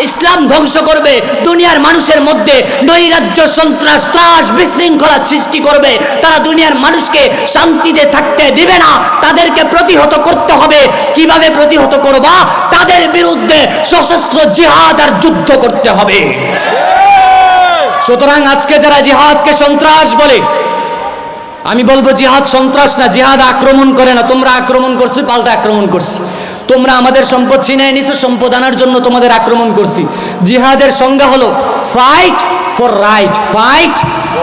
ইসলাম ধ্বংস করবে, দুনিয়ার মানুষের মধ্যে নৈরাজ্য, সন্ত্রাস, ত্রাস, বিশৃঙ্খলা সৃষ্টি করবে। তারা দুনিয়ার মানুষকে শান্তিতে থাকতে দিবে না, তাদেরকে প্রতিহত করতে হবে। কীভাবে প্রতিহত করবা? তাদের বিরুদ্ধে সশস্ত্র জিহাদ আর যুদ্ধ করতে হবে। সুতরাং আজকে যারা জিহাদকে সন্ত্রাস বলে, আমি বলব জিহাদ সন্ত্রাস না, জিহাদ আক্রমণ করে না, তোমরা আক্রমণ করছি, পাল্টা আক্রমণ করছি। তোমরা আমাদের সম্পদ ছিনে নিছো, সম্পদ আনার জন্য তোমাদের আক্রমণ করছি। জিহাদের সংজ্ঞা হলো fight for right fight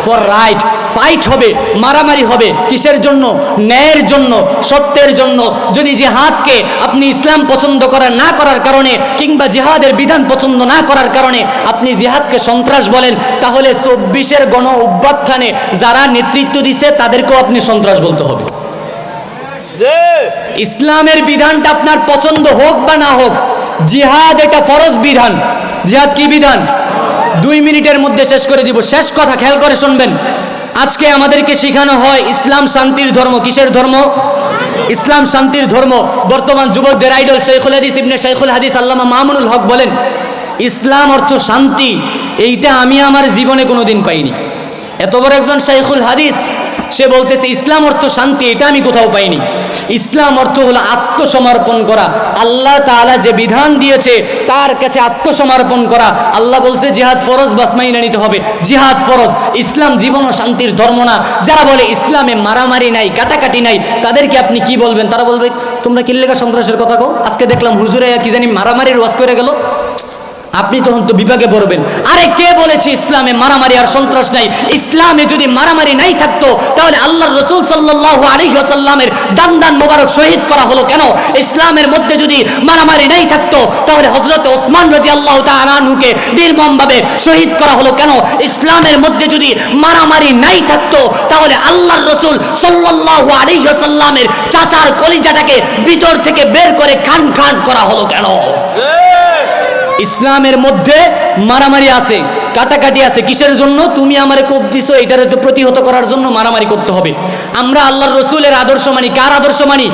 for right fight হবে, মারামারি হবে, কিসের জন্য? ন্যায়ের জন্য, সত্যের জন্য। যদি জেহাদকে আপনি ইসলাম পছন্দ করার না করার কারণে কিংবা জেহাদের বিধান পছন্দ না করার কারণে আপনি জেহাদকে সন্ত্রাস বলেন, তাহলে চব্বিশের গণ অভ্যুত্থানে যারা নেতৃত্ব দিছে, তাদেরকেও আপনি সন্ত্রাস বলতে হবে। ইসলামের বিধানটা আপনার পছন্দ হোক বা না হোক, জিহাদ এটা ফরজ বিধান। জিহাদ কি বিধান? দুই মিনিটের মধ্যে শেষ করে দিব। শেষ কথা, খেয়াল করে শুনবেন। আজকে আমাদেরকে শেখানো হয় ইসলাম শান্তির ধর্ম। কিসের ধর্ম? ইসলাম শান্তির ধর্ম। বর্তমান যুবকদের আইডল শেখুল হাদিস, ইবনে শেখুল হাদিস আল্লামা মামুনুল হক বলেন, ইসলাম অর্থ শান্তি। এইটা আমি আমার জীবনে কোনো দিন পাইনি। এত বড় একজন শেখুল হাদিস সে বলতেছে, ইসলাম অর্থ শান্তি, এটা আমি কোথাও পাইনি। ইসলাম অর্থ হলো আত্মসমর্পণ করা। আল্লাহ তাআলা যে বিধান দিয়েছে, তার কাছে আত্মসমর্পণ করা। আল্লাহ বলছে, জিহাদ ফরজ বাস মাইনে নিতে হবে। জিহাদ ফরজ, ইসলাম জীবন ও শান্তির ধর্ম না। যারা বলে ইসলামে মারামারি নাই, কাটাকাটি নাই, তাদেরকে আপনি কি বলবেন? তারা বলবে, তোমরা কিল্লেগা সন্ত্রাসের কথা কো আজকে দেখলাম হুজুরে কি জানি মারামারির ওয়াজ করে গেল। আপনি তখন তো বিভাগে পড়বেন। আরে কে বলেছে ইসলামে মারামারি আর সন্ত্রাস নাই? ইসলামে যদি মারামারি নাই থাকতো, তাহলে আল্লাহর রসুল সাল্লাল্লাহু আলাইহি ওয়াসাল্লামের দান দান মোবারক শহীদ করা হলো কেন? ইসলামের মধ্যে যদি মারামারি নাই থাকতো, তাহলে হযরত ওসমান রাদিয়াল্লাহু তাআলা আনহুকে নির্মমভাবে শহীদ করা হলো কেন? ইসলামের মধ্যে যদি মারামারি নাই থাকতো, তাহলে আল্লাহর রসুল সাল্লাল্লাহু আলাইহি ওয়াসাল্লামের চাচার কলিজাটাকে ভিতর থেকে বের করে খান খান করা হলো কেন? ইসলামের মধ্যে মারামারি আছে। কাটাকাটি আছে, কিসের জন্য? তুমি আমারে কোপ দিছো, এটারে তো প্রতিহত করার জন্য মারামারি করতে হবে। আমরা আল্লাহর রসুলের আদর্শ মানি, কার আদর্শ মানি?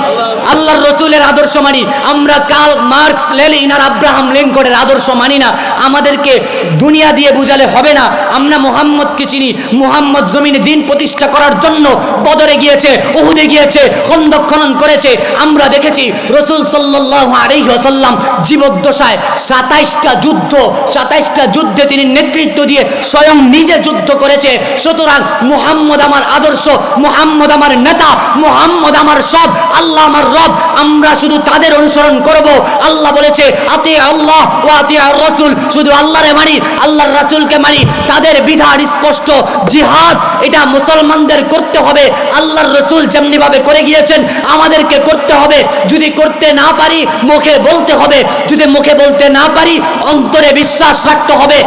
আল্লাহর রসুলের আদর্শ মানি। আমরা কাল মার্কস, লেলিন আর আব্রাহাম লিঙ্কনের আদর্শ মানি না। আমাদেরকে দুনিয়া দিয়ে বুঝালে হবে না। আমরা মোহাম্মদকে চিনি। মোহাম্মদ জমিনে দিন প্রতিষ্ঠা করার জন্য বদরে গিয়েছে, উহুদে গিয়েছে খন্দক খনন করেছে। আমরা দেখেছি রসুল সাল্লাল্লাহু আলাইহি ওয়াসাল্লাম জীবদ্দশায় সাতাইশটা যুদ্ধ, সাতাইশটা যুদ্ধে তিনি নেতৃত্ব দিয়ে স্বয়ং নিজে যুদ্ধ করেছে। সুতরাং মুহাম্মদ আমার আদর্শ, মুহাম্মদ আমার নেতা, মুহাম্মদ আমার সব, আল্লাহ আমার রব, আমরা শুধু তাদের অনুসরণ করব। আল্লাহ বলেছে, আতি আল্লাহ ও আতি রসুল শুধু আল্লাহরে মানি, আল্লাহর রাসূলকে মানি। তাদের বিধান স্পষ্ট, জিহাদ এটা মুসলমানদের করতে হবে। আল্লাহর রসুল যেমনি ভাবে করে গিয়েছেন, আমাদেরকে করতে হবে। যদি করতে না পারি, মুখে বলতে হবে। যদি মুখে বলতে না পারি, অন্তরে বিশ্বাস রাখতে হবে।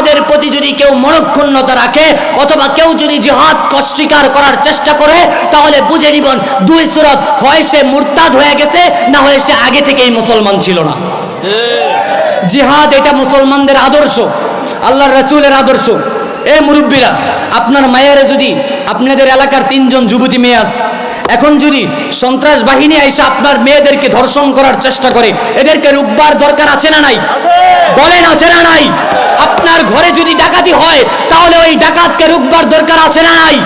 জিহাদের প্রতি যদি কেউ মনক্ষুণ্ণতা রাখে, অথবা কেউ যদি জিহাদ অস্বীকার করার চেষ্টা করে, তাহলে বুঝে নিবন, দুই সুরত হয় সে মুরতাদ হয়ে গেছে, না হয় সে আগে থেকেই মুসলমান ছিল না। জিহাদ এটা মুসলমানদের আদর্শ, আল্লাহর রসুলের আদর্শ। এ মুরব্বীরা, আপনার মায়েরে যদি আপনাদের এলাকার তিনজন যুবতী মেয়ে আস এখন যদি সন্ত্রাস বাহিনী এসে আপনার মেয়েদেরকে ধর্ষণ করার চেষ্টা করে এদেরকে রুববার দরকার আছে না নাই? বলেন আছে না নাই? আপনার ঘরে যদি ডাকাতি হয় তাহলে ওই ডাকাতকে রুববার দরকার আছে না নাই?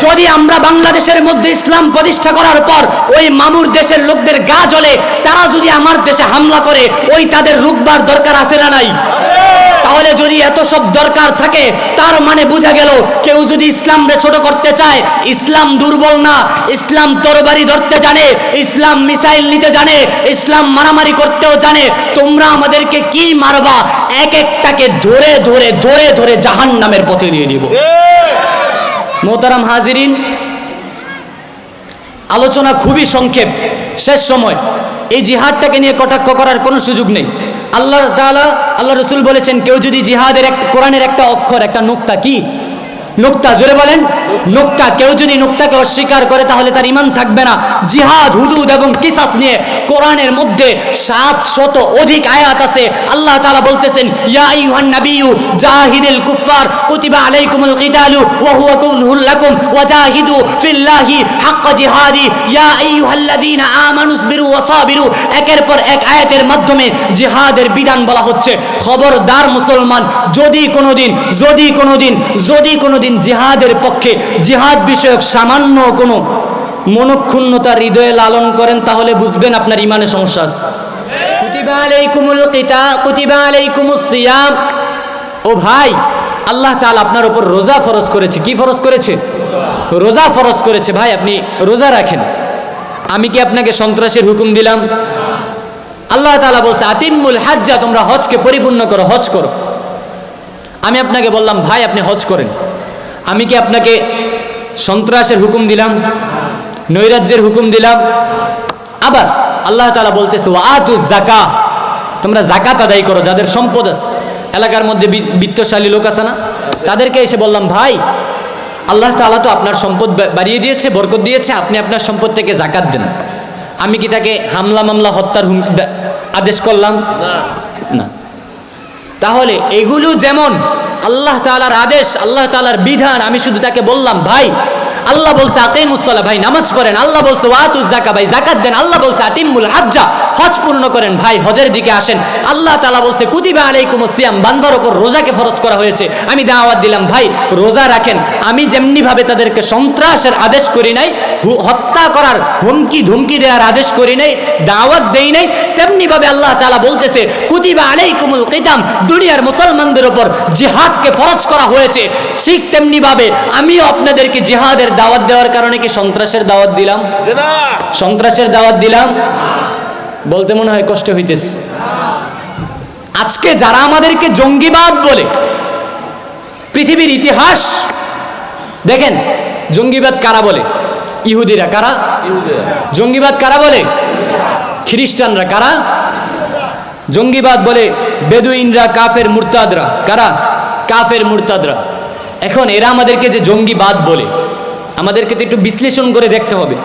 যদি আমরা বাংলাদেশের মধ্যে ইসলাম প্রতিষ্ঠা করার পর ওই মামুর দেশের লোকদের গা জ্বলে তারা যদি আমার দেশে হামলা করে ওই তাদের রুকবার দরকার আছে না নাই? তাহলে যদি এত সব দরকার থাকে, তার মানে বোঝা গেল, কেউ যদি ইসলামকে ছোট করতে চায়, ইসলাম দুর্বল না, ইসলাম তরবারি ধরতে জানে, ইসলাম মিসাইল নিতে জানে, ইসলাম মারামারি করতেও জানে, তোমরা আমাদেরকে কি মারবা? এক একটাকে ধরে ধরে ধরে ধরে জাহান নামের পথে দিয়ে দিব মোহতারাম হাজিরিন, আলোচনা খুবই সংক্ষেপ, শেষ সময়। এই জিহাদটাকে নিয়ে কটাক্ষ করার কোনো সুযোগ নেই। আল্লাহ তালা আল্লাহ রসুল বলেছেন, কেউ যদি জিহাদের এক, কোরআনের একটা অক্ষর, একটা নোক্তা কি? নোক্তা, জোরে বলেন। নোক্তা, কেউ যদি নোক্তাকে অস্বীকার করে, তাহলে তার ইমান থাকবে না। জিহাদ, হুদুদ এবং কিসাস নিয়ে কোরআনের মধ্যে সাত শত অধিক আয়াত আছে। আল্লাহ তাআলা বলতেছেন, ইয়া আইয়ুহান নাবিয়্যু, জাহিদিল কুতিবা কিতালু ওয়া হুয়া কুনহুল লাকুম ওয়া জাহিদু ফিল্লাহি জিহাদি। ইয়া ওয়া সাবিরু। একের পর এক আয়াতের মাধ্যমে জিহাদের বিধান বলা হচ্ছে, খবরদার মুসলমান, যদি কোনোদিন যদি কোনোদিন যদি কোনোদিন জিহাদের পক্ষে জিহাদ বিষয়ক সামান্য কোনো মনক্ষুণ্ণতা হৃদয়ে লালন করেন তাহলে বুঝবেন আপনার ইমানে সমস্যা আছে। ও ভাই আল্লাহ তাআলা আপনার উপর রোজা ফরজ করেছে। কি ফরজ করেছে? রোজা ফরজ করেছে। ভাই আপনি রোজা রাখেন। আমি কি আপনাকে সন্ত্রাসের হুকুম দিলাম? আল্লাহ তাআলা বলছে আতিমুল হাজ্জা তোমরা হজকে পরিপূর্ণ করো হজ করো। আমি আপনাকে বললাম ভাই আপনি হজ করেন। আমি কি আপনাকে সন্ত্রাসের হুকুম দিলাম? নৈরাজ্যের হুকুম দিলাম? আবার আল্লাহ তালা বলতেছে ওয়াতু জাকা তোমরা জাকাত আদায় করো যাদের সম্পদ আছে। এলাকার মধ্যে বিত্তশালী লোক আছে না? তাদেরকে এসে বললাম ভাই আল্লাহ তাআলা তো আপনার সম্পদ বাড়িয়ে দিয়েছে বরকত দিয়েছে আপনি আপনার সম্পদ থেকে জাকাত দেন। আমি কি তাকে হামলা মামলা হত্যার হুম আদেশ করলাম? না। তাহলে এগুলো যেমন আল্লাহ তালার আদেশ আল্লাহ তালার বিধান আমি শুধু তাকে বললাম ভাই আল্লাহ বলছে আকিমুসসালাহ ভাই, নামাজ পড়েন। আল্লাহ বলছে, ওয়াতুজ যাকা ভাই, যাকাত দেন। আল্লাহ বলছে আতিমুল হাজ্জা, হজ পূর্ণ করেন। ভাই, হজের দিকে আসেন। আল্লাহ তাআলা বলছে, কুতিবা আলাইকুমুস সিয়াম, বান্দার উপর রোজাকে ফরজ করা হয়েছে। আমি দাওয়াত দিলাম, ভাই, রোজা রাখেন। আমি যেমনি ভাবে তাদেরকে সন্ত্রাসের আদেশ করি নাই হত্যা করার হুমকি ধুমকি দেওয়ার আদেশ করি নাই, দাওয়াত দেই নাই তেমনি ভাবে আল্লাহ তাআলা বলতেছে, কুতিবা আলাইকুমুল কিতাম, দুনিয়ার মুসলমানদের উপর জিহাদকে ফরজ করা হয়েছে। ঠিক তেমনি ভাবে আমিও আপনাদেরকে জিহাদের দাওয়াত দেওয়ার কারণে কি সন্ত্রাসের দাওয়াত দিলাম? সন্ত্রাসের দাওয়াত দিলাম? বলতে মনে হয় কষ্ট হইতেছে। আজকে যারা আমাদেরকে জঙ্গিবাদ বলে পৃথিবীর ইতিহাস দেখেন জঙ্গিবাদ কারা বলে? ইহুদিরা কারা? জঙ্গিবাদ কারা বলে? খ্রিস্টানরা কারা? জঙ্গিবাদ বলে বেদুইনরা কাফের মুরতাদরা কারা? কাফের মুরতাদরা। এখন এরা আমাদেরকে যে জঙ্গিবাদ বলে আমাদেরকে তো একটু বিশ্লেষণ করে দেখতে হবে।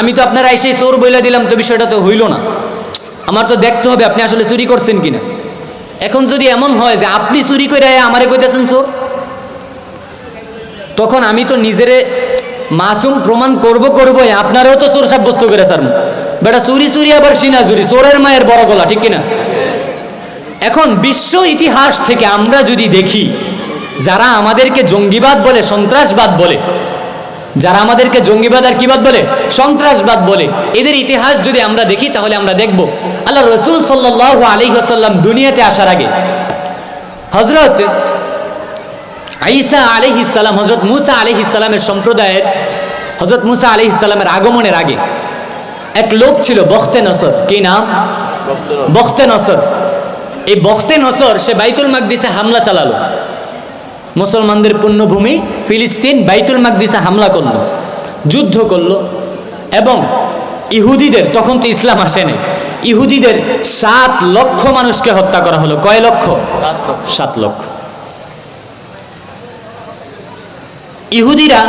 আমি তো আপনারা এসে চোর বইলা দিলাম, তো বিষয়টা তো হইল না। আমার তো দেখতে হবে আপনি আসলে চুরি করছেন কিনা। এখন যদি এমন হয় যে আপনি চুরি করে আমারে কইতেছেন চোর, তখন আমি তো নিজেরে মাসুম প্রমাণ করব করব আপনারাও তো চোর সাব্যস্ত করে স্যার বেটা, চুরি চুরি আবার সিনা চুরি, চোরের মায়ের বড় গলা, ঠিক কিনা? এখন বিশ্ব ইতিহাস থেকে আমরা যদি দেখি, যারা আমাদেরকে জঙ্গিবাদ বলে, সন্ত্রাসবাদ বলে যারা আমাদেরকে জঙ্গিবাদ আর কিবাদ বলে সন্ত্রাসবাদ বলে এদের ইতিহাস যদি আমরা দেখি তাহলে আমরা দেখব। আল্লাহ রসুল সাল্লাহ আলী হাসাল্লাম দুনিয়াতে আসার আগে হজরত আইসা আলহিসাল্লাম হজরত মুসা আলহিসাল্লামের সম্প্রদায়ের হজরত মুসা আলহিসাল্লামের আগমনের আগে এক লোক ছিল বখতে নসর। কি নাম? বখতে নসর। এই বখতে নসর সে বাইতুল মাকদিসে হামলা চালালো। মুসলমানদের পুণ্যভূমি ফিলিস্তিন বাইতুল মাকদিসে হামলা করল, যুদ্ধ করল এবং ইহুদিদের, তখন তো ইসলাম আসেনি ইহুদিদের সাত লক্ষ মানুষকে হত্যা করা হলো। কয় লক্ষ? সাত লক্ষ। ইহুদিরা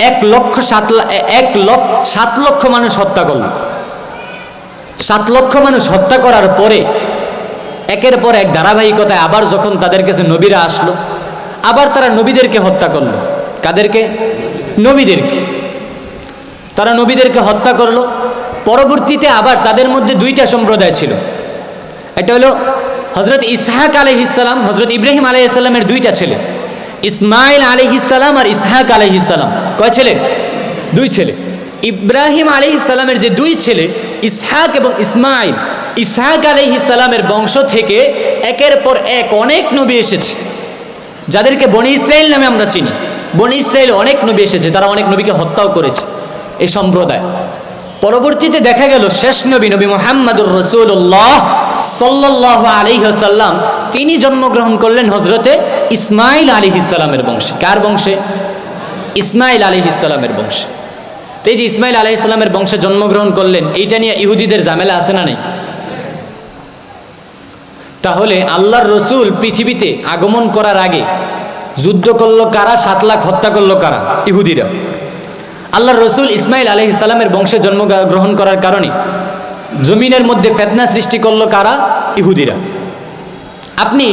এক লক্ষ সাত এক লক্ষ, সাত লক্ষ মানুষ হত্যা করল। সাত লক্ষ মানুষ হত্যা করার পরে, একের পর এক ধারাবাহিকতায় আবার যখন তাদের কাছে নবীরা আসলো আবার তারা নবীদেরকে হত্যা করল। কাদেরকে? নবীদেরকে। তারা নবীদেরকে হত্যা করল। পরবর্তীতে আবার তাদের মধ্যে দুইটা সম্প্রদায় ছিল। এটা হলো হজরত ইসহাক আলহিসাল্লাম হজরত ইব্রাহিম আলহিসাল্লামের দুইটা ছেলে। ইসমাইল আলহিসাল্লাম আর ইসহাক আলহিসাল্লাম কয় ছেলে? দুই ছেলে। ইব্রাহিম আলহিসাল্লামের যে দুই ছেলে, ইসহাক এবং ইসমাইল, ইসহাক আলহিসাল্লামের বংশ থেকে একের পর এক অনেক নবী এসেছে। যাদেরকে বনি ইসরায়েল নামে আমরা চিনি। বনি ইসরায়েল অনেক নবী এসেছে, তারা অনেক নবীকে হত্যাও করেছে এই সম্প্রদায়। পরবর্তীতে দেখা গেল শেষ নবী নবী মোহাম্মদুর রসুল্লাহ সাল্লাহ আলিহাসাল্লাম তিনি জন্মগ্রহণ করলেন হজরতে ইসমাইল আলী ইসালামের বংশে। কার বংশে? ইসমাইল আলী ইসালামের বংশে। তো যে ইসমাইল আলাহ বংশে জন্মগ্রহণ করলেন, এইটা নিয়ে ইহুদিদের ঝামেলা আছে না নেই? তাহলে আল্লাহর রসুল পৃথিবীতে আগমন করার আগে যুদ্ধ করল কারা? সাত লাখ হত্যা করল কারা? ইহুদিরা। আল্লাহ রসুল ইসমাইল আলহ ইসলামের বংশে জন্মগ্রহণ করার কারণে জমিনের মধ্যে ফেতনা সৃষ্টি করল কারা? ইহুদিরা। আপনি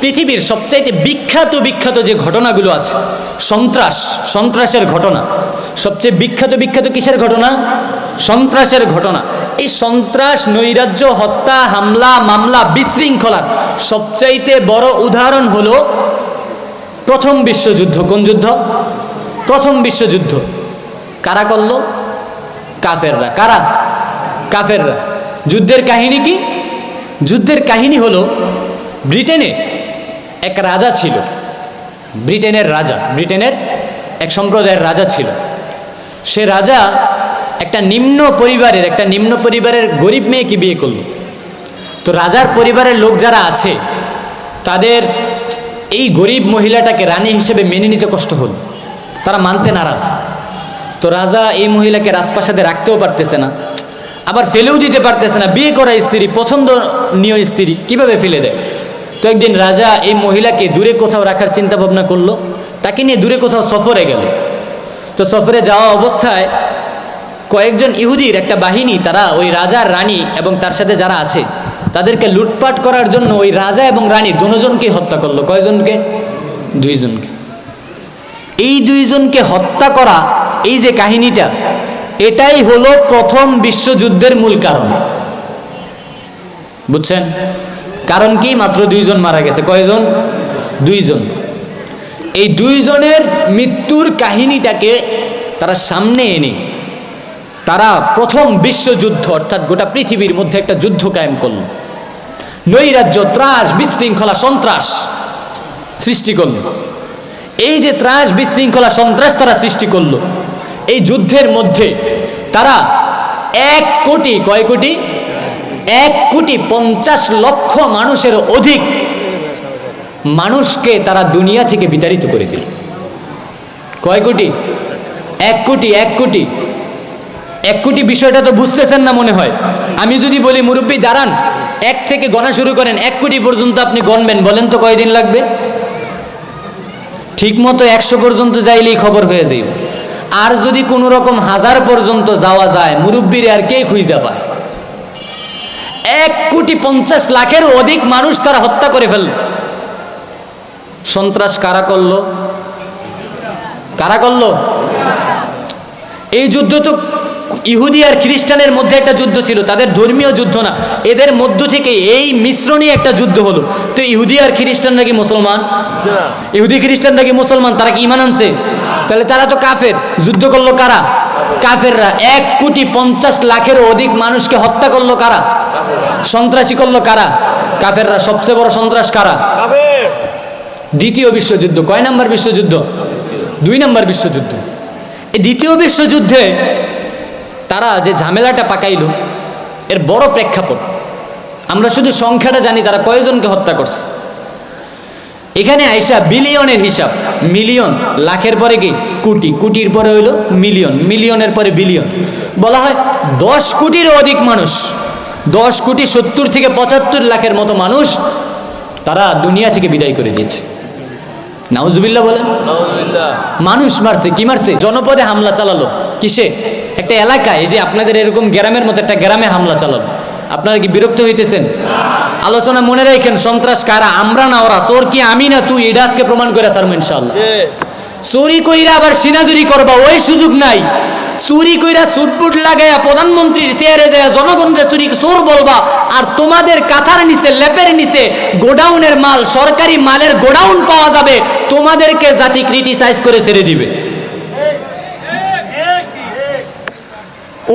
পৃথিবীর সবচাইতে বিখ্যাত বিখ্যাত যে ঘটনাগুলো আছে, সন্ত্রাস, সন্ত্রাসের ঘটনা, সবচেয়ে বিখ্যাত বিখ্যাত কিসের ঘটনা? সন্ত্রাসের ঘটনা। এই সন্ত্রাস, নৈরাজ্য, হত্যা, হামলা, মামলা বিশৃঙ্খলার সবচাইতে বড় উদাহরণ হলো প্রথম বিশ্বযুদ্ধ। কোন যুদ্ধ? প্রথম বিশ্বযুদ্ধ। কারা করল? কাফেররা। কারা? কাফেররা। যুদ্ধের কাহিনী কি? যুদ্ধের কাহিনী হলো ব্রিটেনে এক রাজা ছিল। ব্রিটেনের রাজা। ব্রিটেনের এক সম্প্রদায়ের রাজা ছিল। সে রাজা একটা নিম্ন পরিবারের, একটা নিম্ন পরিবারের গরিব মেয়েকে বিয়ে করল? তো রাজার পরিবারের লোক যারা আছে, তাদের এই গরিব মহিলাটাকে রানী হিসেবে মেনে নিতে কষ্ট হল। তারা মানতে নারাজ। তো রাজা এই মহিলাকে রাজপ্রাসাদে রাখতেও পারতেছে না। আবার ফেলেও দিতে পারতেছে না। বিয়ে করা স্ত্রী, পছন্দনীয় স্ত্রী কীভাবে ফেলে দেয়? তো একদিন রাজা এই মহিলাকে দূরে কোথাও রাখার চিন্তা ভাবনা করল। তাকে নিয়ে দূরে কোথাও সফরে গেল। তো সফরে যাওয়া অবস্থায় কয়েকজন ইহুদির একটা বাহিনী, তারা ওই রাজার রানী এবং তার সাথে যারা আছে, তাদেরকে লুটপাট করার জন্য ওই রাজা এবং রানী দুজনকে হত্যা করল। কয়জনকে? দুইজনকে। এই দুইজনকে হত্যা করা, এই যে কাহিনীটা, এটাই হলো প্রথম বিশ্বযুদ্ধের মূল কারণ। বুঝছেন? কারণ কি? মাত্র দুইজন মারা গেছে। কয়জন? দুইজন। এই দুইজনের মৃত্যুর কাহিনীটাকে তারা সামনে এনে তারা প্রথম বিশ্বযুদ্ধ, অর্থাৎ গোটা পৃথিবীর মধ্যে একটা যুদ্ধ কায়েম করল। নৈরাজ্য, ত্রাস, বিশৃঙ্খলা, সন্ত্রাস সৃষ্টি করল। এই যে ত্রাস, বিশৃঙ্খলা, সন্ত্রাস তারা সৃষ্টি করল, এই যুদ্ধের মধ্যে তারা এক কোটি, কয় কোটি? এক কোটি পঞ্চাশ লক্ষ মানুষের অধিক মানুষকে তারা দুনিয়া থেকে বিতাড়িত করে দিল। কয় কোটি? এক কোটি এক কোটি। এক কোটি বিষয়টা তো বুঝতেছেন না মনে হয়। আমি যদি বলি, মুরব্বী, দাঁড়ান। এক থেকে গণা শুরু করেন, এক কোটি পর্যন্ত আপনি গণবেন। বলেন তো কয়দিন লাগবে? ঠিক মতো একশো পর্যন্ত যাইলেই খবর হয়ে যাইব। আর যদি কোনো রকম হাজার পর্যন্ত যাওয়া যায়, মুরব্বীর আর কে খুঁজে পায়? এক কোটি পঞ্চাশ লাখেরও অধিক মানুষ তারা হত্যা করে ফেলল। সন্ত্রাস কারা করল? কারা করল? এই যুদ্ধ তো ইহুদি আর খ্রিস্টানের মধ্যে একটা যুদ্ধ ছিল তাদের ধর্মীয় যুদ্ধ না। এদের মধ্য থেকে এই মিশ্রণই একটা যুদ্ধ হলো। তো ইহুদি আর খ্রিস্টান নাকি মুসলমান? ইহুদি খ্রিস্টান নাকি মুসলমান? তারা কি ইমান আনছে? তাহলে তারা তো কাফের। যুদ্ধ করল কারা? কাফেররা। এক কোটি পঞ্চাশ লাখেরও অধিক মানুষকে হত্যা করল কারা? সন্ত্রাসী করল কারা? কাফেররা সবচেয়ে বড় সন্ত্রাস কারা? দ্বিতীয় বিশ্বযুদ্ধ। কয় নাম্বার বিশ্বযুদ্ধ? দুই নাম্বার বিশ্বযুদ্ধ। এই দ্বিতীয় বিশ্বযুদ্ধে তারা যে ঝামেলাটা পাকাইল এর বড় প্রেক্ষাপট। আমরা শুধু সংখ্যাটা জানি তারা কয়জনকে হত্যা করছে। এখানে আইসা বিলিয়নের হিসাব মিলিয়ন লাখের পরে কি? কোটি। কোটির পরে হইল মিলিয়ন মিলিয়নের পরে বিলিয়ন। বলা হয় দশ কোটির অধিক মানুষ দশ কোটি সত্তর থেকে পঁচাত্তর লাখের মতো মানুষ তারা দুনিয়া থেকে বিদায় করে দিয়েছে। নাউজুবিল্লাহ বলেন। মানুষ মারছে কি মারছে? জনপদে হামলা চালালো। কিসে? একটা এলাকায় যে আপনাদের এরকম গ্রামের মতো একটা গ্রামে হামলা চালালো আপনারা কি বিরক্ত হইতেছেন? আলোচনা মনে রাখেন সন্ত্রাস কারা? আমরা না ওরা চোর কি আমি না তুই এটা আজকে প্রমাণ করে সারবো ইনশাল্লাহ চুরি কইরা আবার সিনাজুরি করবা ওই সুযোগ নাই। চুরি কইরা সুটবুট লাগাইয়া প্রধানমন্ত্রীর চেয়ারে যায় জনগণকে চুরি চোর বলবা আর তোমাদের কাথার নিচে লেপের নিচে গোডাউনের মাল সরকারি মালের গোডাউন পাওয়া যাবে তোমাদেরকে জাতি ক্রিটিসাইজ করে ছেড়ে দিবে।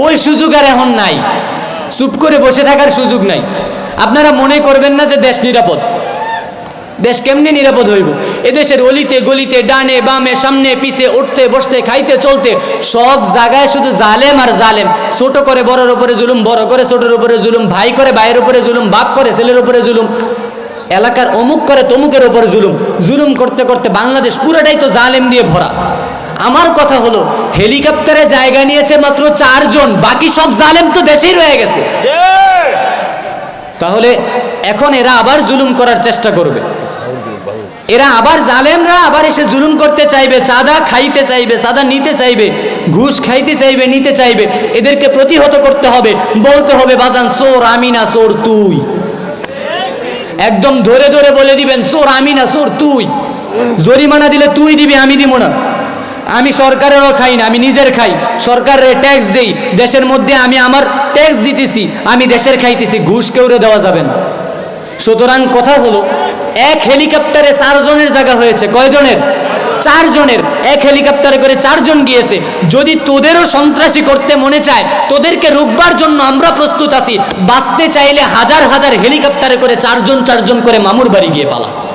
ওই সুযোগ আর এখন নাই। চুপ করে বসে থাকার সুযোগ নাই। আপনারা মনে করবেন না যে দেশ নিরাপদ। দেশ কেমনে নিরাপদ হইব? এদেশের অলিতে, গলিতে, ডানে, বামে, সামনে, পিছে, উঠতে, বসতে, খাইতে, চলতে, সব জায়গায় শুধু জালেম আর জালেম। ছোট করে বড়ের উপরে জুলুম, বড় করে ছোটের উপরে জুলুম, ভাই করে ভাইয়ের উপরে জুলুম, বাপ করে ছেলের উপরে জুলুম। এলাকার অমুক করে তমুকের উপরে জুলুম। জুলুম করতে করতে বাংলাদেশ পুরোটাই তো জালেম দিয়ে ভরা। আমার কথা হলো, হেলিকপ্টারে জায়গা নিয়েছে মাত্র চারজন, বাকি সব জালেম তো দেশেই রয়ে গেছে। তাহলে এখন এরা আবার জুলুম করার চেষ্টা করবে। এরা আবার জালেমরা আবার এসে জুলুম করতে চাইবে, চাঁদা খাইতে চাইবে, চাঁদা নিতে চাইবে, ঘুষ খাইতে চাইবে, নিতে চাইবে, এদেরকে প্রতিহত করতে হবে, বলতে হবে, বাজান, সোর আমি না চোর তুই। একদম ধরে ধরে বলে দিবেন, সোর আমি না চোর তুই। জরিমানা দিলে তুই দিবি, আমি দিব না। আমি সরকারেরও খাই না, আমি নিজের খাই। সরকারের ট্যাক্স দেই। দেশের মধ্যে আমি আমার ট্যাক্স দিতেছি, আমি দেশের খাইতেছি, ঘুষ কেউরে দেওয়া যাবে না। সুতরাং কথা হলো, এক হেলিকপ্টারে চারজনের জায়গা হয়েছে। কয়জনের? চারজনের। এক হেলিকপ্টারে করে চারজন গিয়েছে। যদি তোদেরও সন্ত্রাসী করতে মনে চায়, তোদেরকে রুখবার জন্য আমরা প্রস্তুত আছি। বাঁচতে চাইলে হাজার হাজার হেলিকপ্টারে করে চারজন চারজন করে মামুর বাড়ি গিয়ে পালা।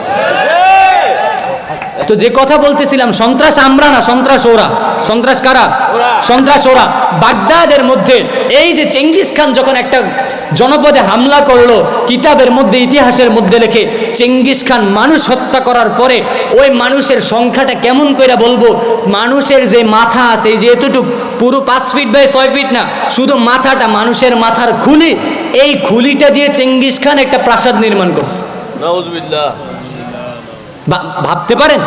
তো যে কথা বলতেছিলাম সন্ত্রাস আমরা না সন্ত্রাস ওরা। সন্ত্রাস কারা? সন্ত্রাস ওরা। বাগদাদের মধ্যে এই যে চেঙ্গিস খান যখন একটা জনপদে হামলা করল কিতাবের মধ্যে ইতিহাসের মধ্যে লেখে চেঙ্গিস খান মানুষ হত্যা করার পরে ওই মানুষের সংখ্যাটা কেমন করে বলব? মানুষের যে মাথা আছে এই যে এতটুক পুরো পাঁচ ফিট বাই ছয় ফিট না শুধু মাথাটা মানুষের মাথার খুলি এই খুলিটা দিয়ে চেঙ্গিস খান একটা প্রাসাদ নির্মাণ করছে। ভাবতে পারেন?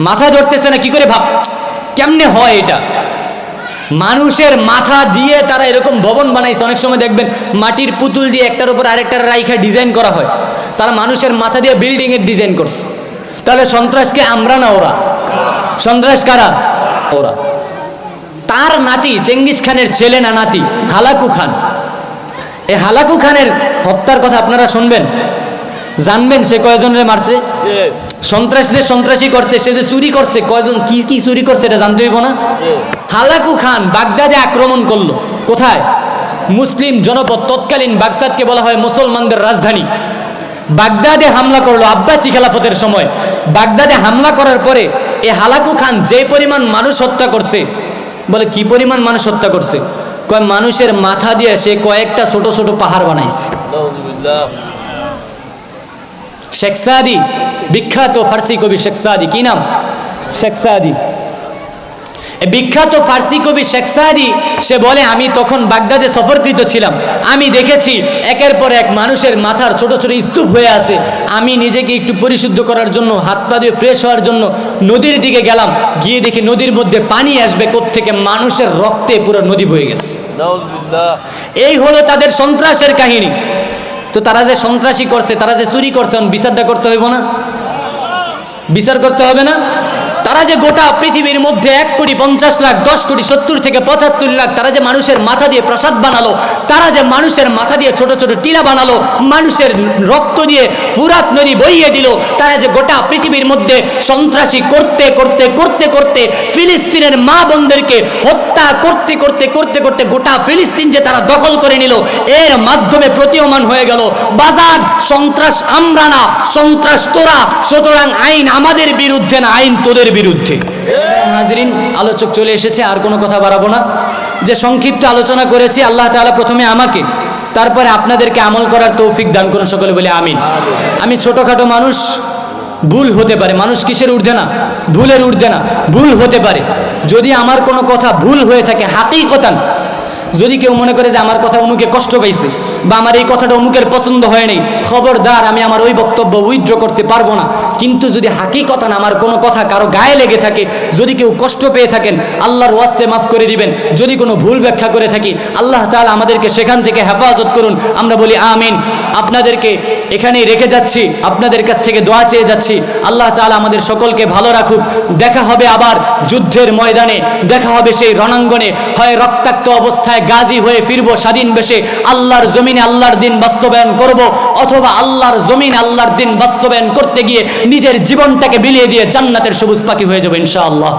মাথা ধরতেছে না, কি করে ভাব? কেমনে হয় এটা? মানুষের মাথা দিয়ে তারা এরকম ভবন বানাইছে, অনেক সময় দেখবেন মাটির পুতুল দিয়ে একটার উপর আরেকটার রাইখা ডিজাইন করা হয়। তারা মানুষের মাথা দিয়ে বিল্ডিং এর ডিজাইন করছে। তাহলে সন্ত্রাসকে আমরা না ওরা? সন্ত্রাস কারা? ওরা। তার নাতি, চেঙ্গিস খানের ছেলে না নাতি? Hulagu Khan. এই হালাকু খানের হত্যার কথা আপনারা শুনবেন। জানবেন সে কয়জনের মারছে? সন্ত্রাসীদের সন্ত্রাসী করছে সে যে চুরি করছে কয়জন কি কি চুরি করছে এটা জানতে হইব না? হালাকু খান বাগদাদে আক্রমণ করল। কোথায়? মুসলিম জনপদ তৎকালীন বাগদাদকে বলা হয় মুসলমানদের রাজধানী। বাগদাদে হামলা করল আব্বাসী খেলাফতের সময়। বাগদাদে হামলা করার পরে এ হালাকু খান যে পরিমাণ মানুষ হত্যা করছে বলে কি পরিমাণ মানুষ হত্যা করছে? কয় মানুষের মাথা দিয়ে সে কয়েকটা ছোট ছোট পাহাড় বানাইছে। শেখ সাদি বিখ্যাত ফার্সি কবি শেখ সাদি কি নাম? শেখ সাদি। বিখ্যাত ফার্সি কবি শেখ সাদি সে বলে আমি তখন বাগদাদে সফরকৃত ছিলাম। আমি দেখেছি একের পর এক মানুষের মাথার ছোট ছোট স্তূপ হয়ে আছে। আমি নিজেকে একটু পরিশুদ্ধ করার জন্য হাত পা দিয়ে ফ্রেশ হওয়ার জন্য নদীর দিকে গেলাম। গিয়ে দেখি নদীর মধ্যে পানি আসবে থেকে মানুষের রক্তে পুরো নদী বয়ে গেছে। এই হলো তাদের সন্ত্রাসের কাহিনী। তো তারা যে সন্ত্রাসী করছে, তারা যে চুরি করছে বিচারটা করতে হইব না? বিচার করতে হবে না? তারা যে গোটা পৃথিবীর মধ্যে এক কোটি পঞ্চাশ লাখ, দশ কোটি, সত্তর থেকে পঁচাত্তর লাখ তারা যে মানুষের মাথা দিয়ে প্রসাদ বানালো, তারা যে মানুষের মাথা দিয়ে ছোট ছোট টিলা বানালো, মানুষের রক্ত দিয়ে ফুরাত নদী বইয়ে দিল, তারা যে গোটা পৃথিবীর মধ্যে সন্ত্রাসী করতে করতে করতে করতে ফিলিস্তিনের মা বোনদেরকে হত্যা করতে করতে করতে করতে গোটা ফিলিস্তিন যে তারা দখল করে নিল, এর মাধ্যমে প্রতীয়মান হয়ে গেল, বাজার, সন্ত্রাস আমরা না সন্ত্রাস তোরা, সুতরাং আইন আমাদের বিরুদ্ধে না, আইন তোদের বিরুদ্ধে। হাজরিন, আলোচক চলে এসেছে, আর কোনো কথা বাড়াবো না। যে সংক্ষিপ্ত আলোচনা করেছি, আল্লাহ তাআলা প্রথমে আমাকে, তারপরে আপনাদেরকে আমল করার তৌফিক দান করুন সকলে বলে আমিন। আমি ছোটোখাটো মানুষ, ভুল হতে পারে। মানুষ কিসের ঊর্ধ্বে না? ভুলের ঊর্ধ্বে না। ভুল হতে পারে। যদি আমার কোনো কথা ভুল হয়ে থাকে হাতেই কথান যদি কেউ মনে করে যে আমার কথা অমুকে কষ্ট পাইছে, বা আমার এই কথাটা অমুকের পছন্দ হয় নাই, খবরদার, আমি আমার ওই বক্তব্য উইথড্র করতে পারব না। কিন্তু যদি হাকিকতা না আমার কোনো কথা কারও গায়ে লেগে থাকে, যদি কেউ কষ্ট পেয়ে থাকেন, আল্লাহর ওয়াস্তে মাফ করে দিবেন। যদি কোনো ভুল ব্যাখ্যা করে থাকি, আল্লাহ তাআলা আমাদেরকে সেখান থেকে হেফাজত করুন। আমরা বলি আমিন। আপনাদেরকে এখানেই রেখে যাচ্ছি, আপনাদের কাছ থেকে দোয়া চেয়ে যাচ্ছি। আল্লাহ তাআলা আমাদের সকলকে ভালো রাখুক। দেখা হবে আবার যুদ্ধের ময়দানে, দেখা হবে সেই রণাঙ্গনে। হয় রক্তাক্ত অবস্থায় গাজী হয়ে ফিরবো স্বাধীন বেশে। আল্লাহর জমিনে আল্লাহর দিন বাস্তবায়ন করব, অথবা আল্লাহর জমিন আল্লাহর দিন বাস্তবায়ন করতে গিয়ে নিজের জীবনটাকে বিলিয়ে দিয়ে জান্নাতের সবুজ পাখি হয়ে যাবে ইনশাআল্লাহ।